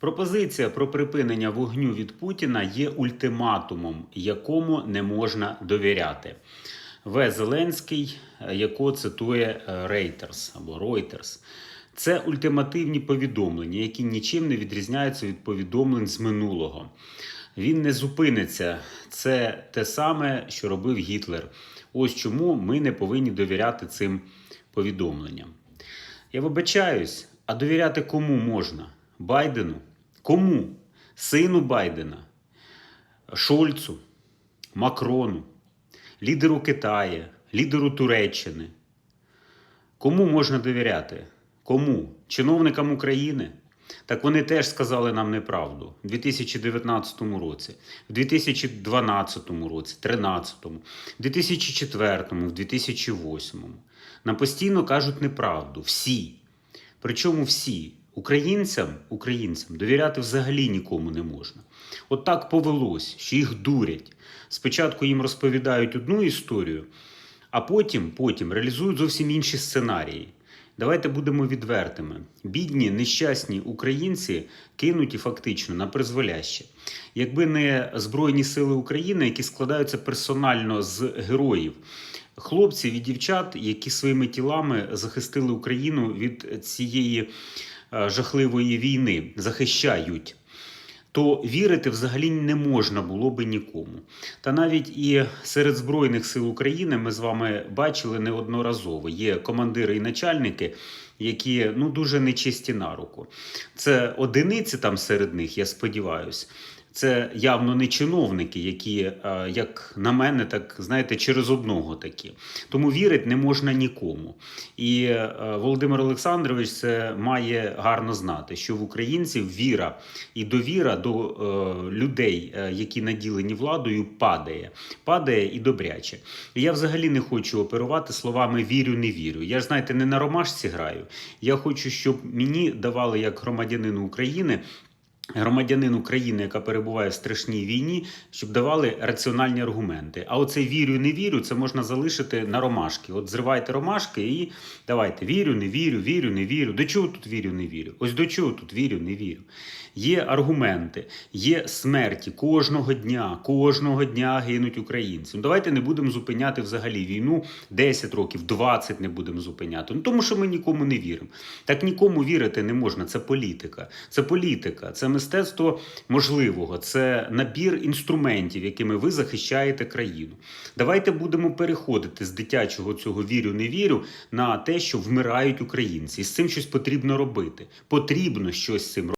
Пропозиція про припинення вогню від Путіна є ультиматумом, якому не можна довіряти. В. Зеленський, е, якого цитує Reuters або Reuters. Це ультимативні повідомлення, які нічим не відрізняються від повідомлень з минулого. Він не зупиниться. Це те саме, що робив Гітлер. Ось чому ми не повинні довіряти цим повідомленням. Я вибачаюсь, а довіряти кому можна? Байдену? Кому? Сину Байдена, Шольцу, Макрону, лідеру Китаю, лідеру Туреччини. Кому можна довіряти? Кому? Чиновникам України? Так вони теж сказали нам неправду в 2019 році, в 2012 році, 2013, в 2004, в 2008. Нам постійно кажуть неправду. Всі. Причому всі. Українцям, українцям довіряти взагалі нікому не можна. От так повелось, що їх дурять. Спочатку їм розповідають одну історію, а потім, потім реалізують зовсім інші сценарії. Давайте будемо відвертими. Бідні, нещасні українці кинуті фактично на призволяще. Якби не Збройні Сили України, які складаються персонально з героїв, хлопців і дівчат, які своїми тілами захистили Україну від цієї жахливої війни, захищають. То вірити взагалі не можна було би нікому. Та навіть і серед Збройних сил України ми з вами бачили неодноразово. Є командири і начальники, які ну дуже нечисті на руку. Це одиниці там серед них, я сподіваюся. Це явно не чиновники, які, е, як на мене, так знаєте, через одного такі. Тому вірити не можна нікому. І е, Володимир Олександрович це має гарно знати, що в українців віра і довіра до е, людей, які наділені владою, падає. Падає і добряче. І я взагалі не хочу оперувати словами вірю, не вірю. Я ж знаєте, не на ромашці граю. Я хочу, щоб мені давали як громадянину України. Громадянин України, яка перебуває в страшній війні, щоб давали раціональні аргументи. А оце вірю, не вірю, це можна залишити на ромашки. От зривайте ромашки і давайте вірю, не вірю, вірю, не вірю. До чого тут вірю, не вірю? Ось до чого тут вірю, не вірю. Є аргументи, є смерті кожного дня, кожного дня гинуть українці. Ну, давайте не будемо зупиняти взагалі війну 10 років, 20 не будемо зупиняти. Ну тому що ми нікому не віримо. Так нікому вірити не можна. Це політика. Це політика, це мистецтво можливого, це набір інструментів, якими ви захищаєте країну. Давайте будемо переходити з дитячого цього вірю, не вірю на те, що вмирають українці. І з цим щось потрібно робити. Потрібно щось з цим робити.